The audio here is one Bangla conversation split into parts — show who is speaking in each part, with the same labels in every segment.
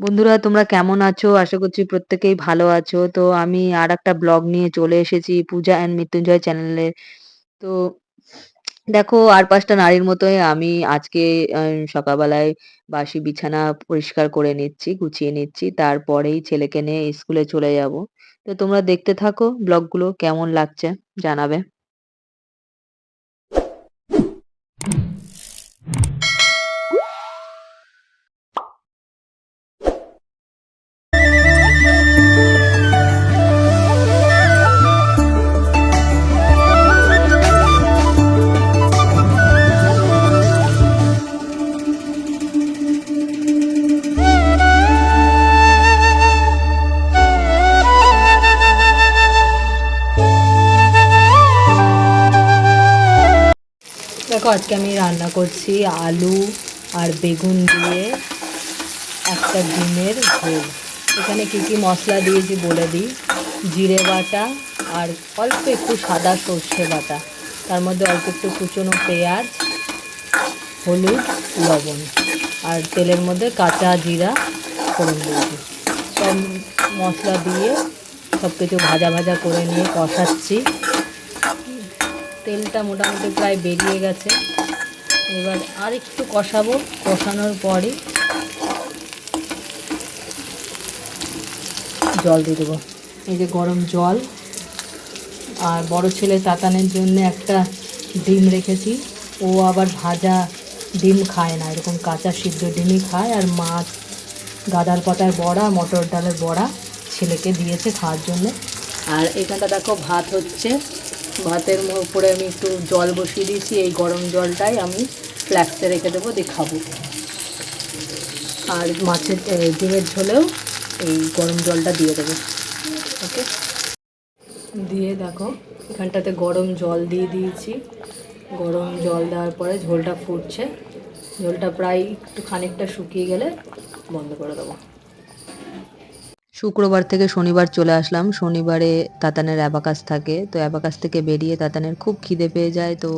Speaker 1: বন্ধুরা তোমরা কেমন আছো? আশা করছি প্রত্যেকেই ভালো আছো। তো আমি আর একটা ব্লগ নিয়ে চলে এসেছি পূজা অ্যান্ড মৃত্যুঞ্জয় চ্যানেলে। তো দেখো আর পাঁচটা নারীর মতোই আমি আজকে সকালবেলায় বাসি বিছানা পরিষ্কার করে নিচ্ছি, গুছিয়ে নিচ্ছি। তারপরেই ছেলেকে নিয়ে স্কুলে চলে যাব। তো তোমরা দেখতে থাকো ব্লগগুলো কেমন লাগছে জানাবে। দেখো, আজকে আমি রান্না করছি আলু আর বেগুন দিয়ে একটা ডিমের ঝোল। এখানে কি কি মশলা দিয়েছি বলে দিই। জিরে বাটা আর অল্প একটু সাদা সর্ষে বাটা। তার মধ্যে অল্প একটু কুচনো পেঁয়াজ, হলুদ, লবণ আর তেলের মধ্যে কাঁচা জিরা ফোড়ন দিয়েছি সব মশলা দিয়ে সব কিছু ভাজা ভাজা করে নিয়ে কষাচ্ছি। তেলটা মোটামুটি প্রায় বেরিয়ে গেছে। এবার আর একটু কষাবো, কষানোর পরই জল দিয়ে দেবো। এই যে গরম জল, আর বড় ছেলে তাতানের জন্য একটা ডিম রেখেছি। ও আবার ভাজা ডিম খায় না, এরকম কাঁচা সিদ্ধ ডিমই খায়। আর মাছ, গাদার পাতার বড়া, মটর ডালের বড়া ছেলেকে দিয়েছে খাওয়ার জন্য। আর এখানটা দেখো, ভাত হচ্ছে ভাতের উপরে আমি একটু জল বসিয়ে দিয়েছি, এই গরম জলটাই আমি ফ্ল্যাক্সে রেখে দেবো দিয়ে খাব আর মাছের ডিমের ঝোলেও এই গরম জলটা দিয়ে দেবো। ওকে? দিয়ে দেখো, এখানটাতে গরম জল দিয়ে দিয়েছি। গরম জল দেওয়ার পরে ঝোলটা ফুটছে। ঝোলটা প্রায় একটু খানিকটা শুকিয়ে গেলে বন্ধ করে দেবো। শুক্রবার থেকে শনিবার চলে আসলাম। শনিবারে তাতানের অ্যাবাকাস থাকে। তো অ্যাবাকাস থেকে বেরিয়ে তাতানের খুব খিদে পেয়ে যায়। তো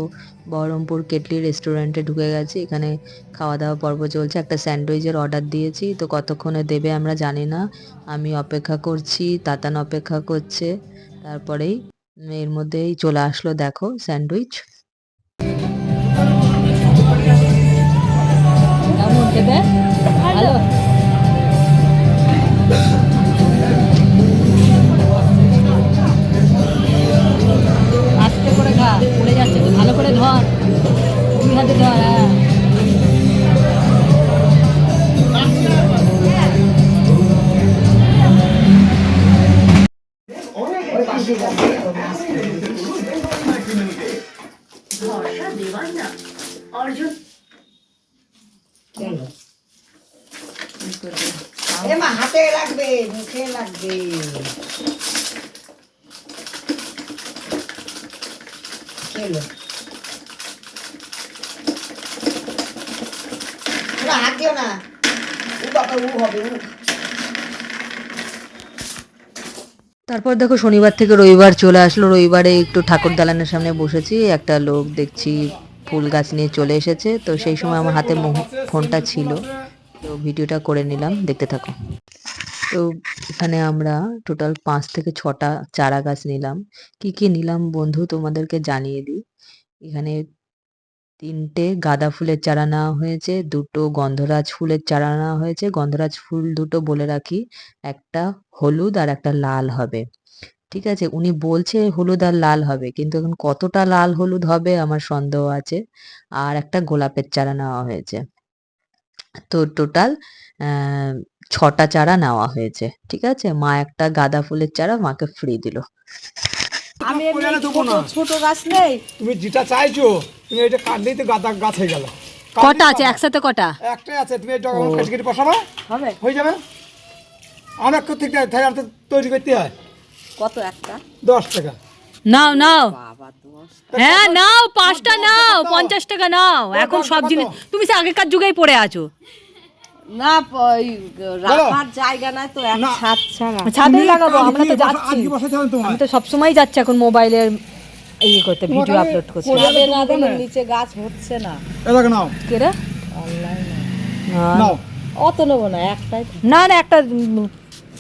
Speaker 1: বহরমপুর কেটলি রেস্টুরেন্টে ঢুকে গেছি। এখানে খাওয়া দাওয়া পর্ব চলছে। একটা স্যান্ডউইচের অর্ডার দিয়েছি। তো কতক্ষণে দেবে আমরা জানি না। আমি অপেক্ষা করছি। তাতান অপেক্ষা করছে। তারপরেই এর মধ্যেই চলে আসলো, দেখো, স্যান্ডউইচ। দেবে পড়ে যাচ্ছে ভালো করে ধর। দুই হাতে ধর হ্যাঁ।
Speaker 2: হাতে লাগবে মুখে লাগবে। খেলো। না হাত না। উ বাবা উ হবে উ
Speaker 1: তারপর দেখো শনিবার থেকে রবিবার চলে আসলো। রবিবারে একটু ঠাকুর দালানের সামনে বসেছি। একটা লোক দেখছি ফুল গাছ নিয়ে চলে এসেছে। তো সেই সময় আমার হাতে মোহ- ফোনটা ছিল। তো ভিডিওটা করে নিলাম। দেখতে থাকো। তো এখানে আমরা টোটাল পাঁচ থেকে ছটা চারা গাছ নিলাম। কি কি নিলাম বন্ধু তোমাদেরকে জানিয়ে দিই। এখানে তিনটে গাঁদা ফুলের চারা নেওয়া হয়েছে, দুটো গন্ধরাজ ফুলের চারা নেওয়া হয়েছে। গন্ধরাজ ফুল দুটো বলে রাখি, একটা হলুদ আর একটা লাল হবে। ঠিক আছে, উনি বলছে হলুদ আর লাল হবে, কিন্তু এখন কতটা লাল হলুদ হবে আমার সন্দেহ আছে। আর একটা গোলাপের চারা নেওয়া হয়েছে। তো টোটাল ছটা চারা নেওয়া হয়েছে ঠিক আছে? মা একটা গাঁদা ফুলের চারা মাকে ফ্রি দিল।
Speaker 3: আমি ছোট ছোট গাছ নেই।
Speaker 4: তুমি যেটা চাইছো তুমি এটা কাটলেই তো গাদা গাছ হয়ে গেল।
Speaker 1: কটা আছে? একসাথে কটা?
Speaker 4: একটাই আছে তুমি এটা কেটে কেটে বসাবা?
Speaker 3: হবে।
Speaker 4: হয়ে যাবে? অনেক থেকে তৈরি করতে হয়।
Speaker 3: কত একটা?
Speaker 4: দশ টাকা।
Speaker 1: নাও নাও। হ্যাঁ নাও পাঁচটা নাও পঞ্চাশ টাকা নাও। এখন সব জিনিস তুমি সে আগেকার যুগেই পড়ে আছো।
Speaker 3: না ওই রাখার জায়গা নাই তো এক ছাদ ছাড়া।
Speaker 1: ছাদে লাগাবো আমরা তো যাচ্ছি।
Speaker 4: বসাতে হবে তোমার।
Speaker 1: আমি তো সবসময় যাচ্ছি এখন মোবাইলের ইয়ে করতে ভিডিও আপলোড
Speaker 3: হবে না নিচে গাছ হচ্ছে না।
Speaker 4: এ নাও।
Speaker 1: কে রে?
Speaker 3: অনলাইনে।
Speaker 4: নাও।
Speaker 3: অত নেব না একটাই
Speaker 5: না না একটা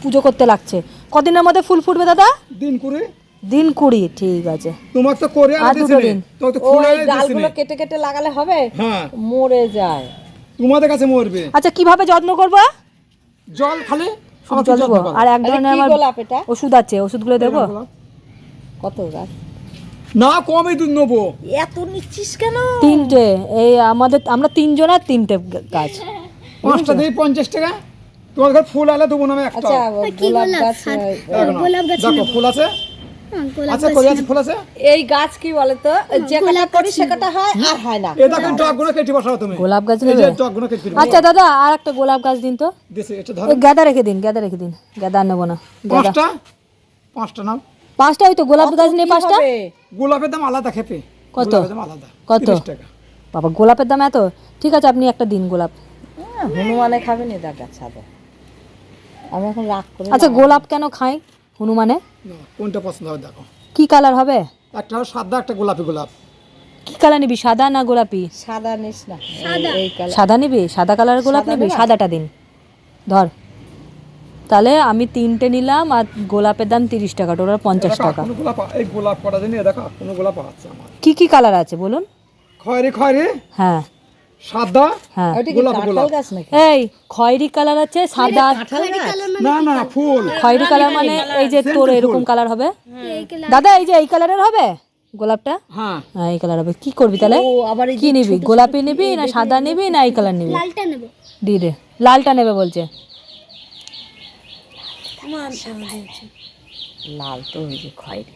Speaker 5: পুজো করতে লাগছে। কদিনের মধ্যে ফুল ফুটবে দাদা?
Speaker 4: দিন করে
Speaker 5: দিন কুড়ি ঠিক আছে।
Speaker 4: তোমার তো করে
Speaker 5: আর
Speaker 4: আনতে
Speaker 5: দুটো
Speaker 4: দিছিনি।
Speaker 5: দিন।
Speaker 3: ওই ডালগুলো কেটে কেটে লাগালে হবে
Speaker 4: হ্যাঁ।
Speaker 3: মরে যায়।
Speaker 4: তোমাদের কাছে মরবে।
Speaker 5: আচ্ছা কীভাবে যত্ন করব?
Speaker 4: জল খালে?
Speaker 5: জল দেবো। আর এক ধরনের আমার ওষুধ আছে ওষুধগুলো দেবো?
Speaker 3: কত গাছ?
Speaker 4: না কমই দুধ নেব।
Speaker 3: এত নিচ্ছিস কেন?
Speaker 5: তিনটে এই আমাদের আমরা তিনজন আর তিনটে গাছ।
Speaker 4: পাঁচটা দিয়ে পঞ্চাশ টাকা। তোমার ঘর ফুল আলে দেবো না আমি একটা।
Speaker 3: আচ্ছা গোলাপ গাছ
Speaker 2: গোলাপ গাছ
Speaker 4: ফুল আছে। আচ্ছা কই আছে ফুল আছে?
Speaker 3: এই গাছ কি বলে তো যে কাটা করি সে কাটা হয় আর হয় না।
Speaker 4: এ দেখো টকগুলো কেটে বসাও তুমি।
Speaker 5: গোলাপ গাছ
Speaker 4: এই
Speaker 5: নেবে
Speaker 4: যে কেটে
Speaker 5: আচ্ছা দাদা আর একটা গোলাপ গাছ দিন তো।
Speaker 4: দিছে এটা ধরো।
Speaker 5: গাদা রেখে দিন গাদা রেখে দিন। গাদা আর না
Speaker 4: পাঁচটা? পাঁচটা নাও।
Speaker 5: পাঁচটা ওই তো গোলাপ গাছ নিয়ে পাঁচটা?
Speaker 4: গোলাপের দাম আলাদা খেপে।
Speaker 5: কত?
Speaker 4: গোলাপের দাম আলাদা।
Speaker 5: কত? বাবা গোলাপের দাম এত? ঠিক আছে আপনি একটা দিন গোলাপ।
Speaker 3: হ্যাঁ, হনুমানে খাবেন গাছ আমি এখন রাগ করে
Speaker 5: আচ্ছা গোলাপ কেন খাই? হনুমানে?
Speaker 4: কোনটা পছন্দ হবে দেখো।
Speaker 5: কি কালার হবে?
Speaker 4: একটা সাদা একটা গোলাপি গোলাপ।
Speaker 5: কি কালার নিবি সাদা না গোলাপি?
Speaker 3: সাদা নিস না কালার।
Speaker 5: সাদা নিবি? সাদা কালারের গোলাপ নিবি? সাদাটা দিন। ধর। তাহলে আমি তিনটে নিলাম আর গোলাপের দাম তিরিশ টাকা টোটাল পঞ্চাশ টাকা।
Speaker 4: কোনো গোলাপ এই গোলাপ কটা দিন দেখো কোনো গোলাপ আছে আমার।
Speaker 5: কি কি কালার আছে বলুন?
Speaker 4: খয়েরি খয়েরি?
Speaker 5: হ্যাঁ।
Speaker 4: সাদা?
Speaker 5: হ্যাঁ।
Speaker 4: গোলাপ, গোলাপ।
Speaker 5: এই খয়েরি কালার আছে সাদা।
Speaker 4: না না ফুল।
Speaker 5: খয়েরি কালার মানে এই যে তোর এরকম কালার হবে? দাদা এই যে এই কালারের হবে গোলাপটা?
Speaker 4: হ্যাঁ।
Speaker 5: হ্যাঁ এই কালার হবে। কি করবি তাহলে? কি নিবি? গোলাপি নিবি না সাদা নিবি না এই কালার নিবি?
Speaker 2: লালটা নেব।
Speaker 5: দি দে লালটা নেবে বলছে।
Speaker 3: লাল তো ওই যে খয়েরি।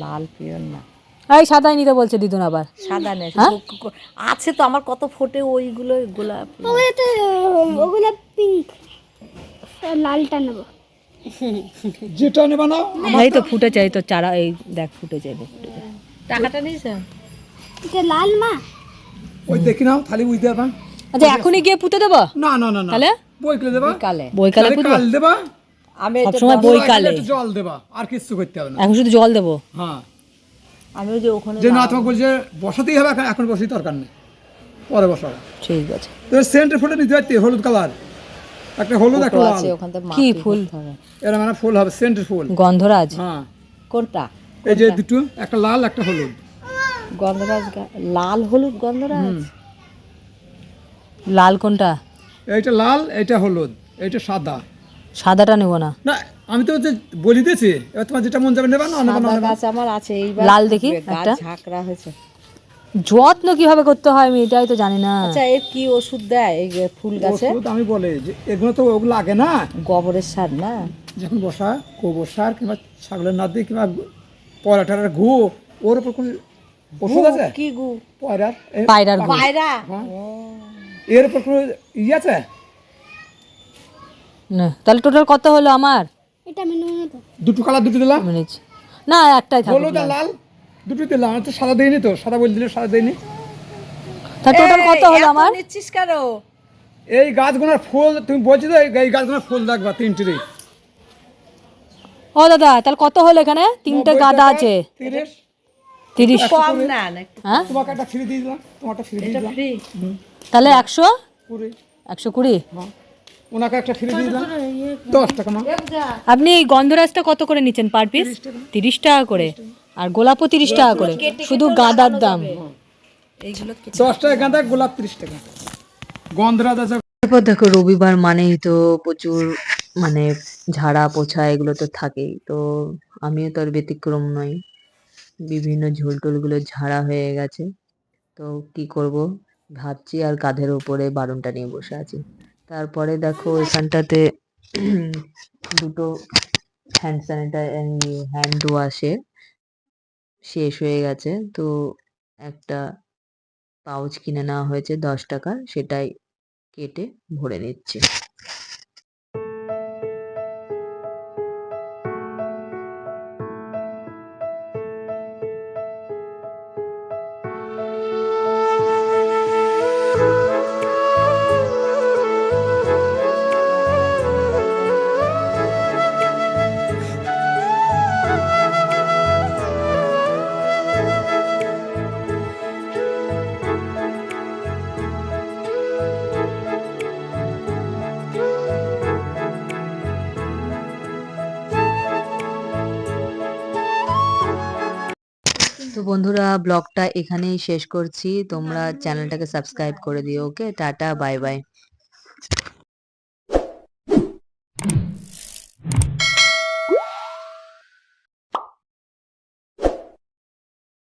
Speaker 3: লাল পিওর না।
Speaker 5: এই সাদাই নিতে বলছে দিদুন আবার।
Speaker 3: সাদা নেই
Speaker 5: হ্যাঁ?
Speaker 3: আছে তো আমার কত ফোটে ওইগুলো গোলাপ।
Speaker 2: ওগুলো পিঙ্ক লালটা নেব।
Speaker 4: যেটা নেবা না
Speaker 5: এই তো ফুটেছে এই তো চারা এই দেখ দেখ, ফুটেছে।
Speaker 3: টাকাটা নিয়েছেন
Speaker 2: এটা লাল মা।
Speaker 4: ওই দেখি নাও থালি বুঝতে পারবা?
Speaker 5: আচ্ছা এখনই গিয়ে পুঁতে দেবো?
Speaker 4: না না না না।
Speaker 5: তাহলে?
Speaker 4: বই কিনে দেবা?
Speaker 3: কালে।
Speaker 5: বইকালে
Speaker 4: তাহলে
Speaker 5: পুঁতবো
Speaker 4: কাল দেবা?
Speaker 3: আমি ওই যে
Speaker 5: সবসময় বই কালে।
Speaker 4: জল দেবা আর কিছু করতে হবে না।
Speaker 5: এখন শুধু জল দেবো?
Speaker 4: হ্যাঁ।
Speaker 3: আমি যে ওখানে
Speaker 4: যে না তোমাকে বলছে বসাতেই হবে এখন এখন বসেই দরকার নেই। পরে বসাও
Speaker 5: ঠিক আছে।
Speaker 4: তো সেন্টের ফুলটা নিতে পারতে? হলুদ কালার। একটা হলুদ একটা লাল।
Speaker 3: আছে ওখান থেকে
Speaker 5: কি ফুল?
Speaker 3: হবে।
Speaker 4: এরা মানে ফুল হবে সেন্টের ফুল।
Speaker 5: গন্ধরাজ?
Speaker 4: হ্যাঁ।
Speaker 3: কোনটা?
Speaker 4: এই যে দুটো একটা লাল একটা হলুদ।
Speaker 3: গন্ধরাজ লাল হলুদ গন্ধরাজ?
Speaker 5: লাল কোনটা?
Speaker 4: এইটা লাল এইটা হলুদ এইটা সাদা।
Speaker 5: সাদাটা নেব না।
Speaker 4: না আমি তো যে বলি দিয়েছি এবার তোমার যেটা মন যাবে নেবা না নেবা না
Speaker 3: গাছ আমার আছে এইবার
Speaker 5: লাল দেখি একটা।
Speaker 3: ঝাঁকড়া হয়েছে।
Speaker 5: যত্ন কীভাবে করতে হয় আমি এটাই তো জানি না।
Speaker 3: আচ্ছা এর কি ওষুধ দেয় এই যে ফুল গাছে?
Speaker 4: ওষুধ আমি বলে যে এগুলো তো ওগুলো লাগে না।
Speaker 3: গোবরের সার না?
Speaker 4: যখন বসা গোবর সার কিংবা ছাগলের নাদ দিয়ে কিংবা পয়রাটার গু ওর উপর কোনো ওষুধ আছে?
Speaker 3: কি গু?
Speaker 4: পয়রার
Speaker 5: পায়রার গু।
Speaker 3: পায়রা?
Speaker 4: এর উপর কোনো ই আছে?
Speaker 5: না তাহলে টোটাল কত হলো আমার?
Speaker 2: এটা আমি নেব না তো।
Speaker 4: দুটো কালার দুটো দিলাম?
Speaker 5: না একটাই থাকুক
Speaker 4: হলুদ আর লাল? দুটো দিলাম। আমি তো সাদা দিইনি তো সাদা বলে দিলে সাদা দিইনি
Speaker 5: তা টোটাল কত হলো আমার?
Speaker 3: নিচ্ছিস কেন?
Speaker 4: এই গাছগুলোর ফুল তুমি বলছো তো এই- গাছগুলোর ফুল দেখবা তিনটেরই
Speaker 5: ও দাদা তাহলে কত হলো এখানে? তিনটে গাদা আছে।
Speaker 4: তিরিশ।
Speaker 5: তিরিশ।
Speaker 3: কম না না
Speaker 5: হ্যাঁ?
Speaker 4: তোমাকে একটা ফ্রি দিয়ে দিলাম তোমারটা ফ্রি দিয়ে দিলাম।
Speaker 5: তাহলে একশো?
Speaker 4: কুড়ি।
Speaker 5: একশো কুড়ি?
Speaker 4: হ্যাঁ। ওনাকে একটা ফ্রি দিয়ে দিলাম দশ টাকা মা।
Speaker 5: আপনি এই গন্ধরাজটা কত করে নিচ্ছেন পার পিস? তিরিশ টাকা। করে। আর গোলাপও তিরিশ টাকা করে। শুধু গাঁদার দাম।
Speaker 4: দশ টাকা গাঁদা গোলাপ তিরিশ টাকা। গন্ধরাজ আছে।
Speaker 1: তারপর দেখো রবিবার মানেই তো প্রচুর মানে ঝাড়া পোছা এগুলো তো থাকেই। তো আমিও তো আর ব্যতিক্রম নই। বিভিন্ন ঝোল টোলগুলো ঝাড়া হয়ে গেছে। তো কি করব? ভাবছি আর কাঁধের উপরে বারণটা নিয়ে বসে আছি। তারপরে দেখো এখানটাতে দুটো হ্যান্ড স্যানিটাই হ্যান্ড ওয়াশে শেষ হয়ে গেছে। তো একটা পাউচ কিনে নেওয়া হয়েছে দশ টাকার সেটাই কেটে ভরে নিচ্ছি। তো বন্ধুরা ব্লগটা এখানেই শেষ করছি। তোমরা চ্যানেলটাকে সাবস্ক্রাইব করে দিও ওকে? Tata bye bye.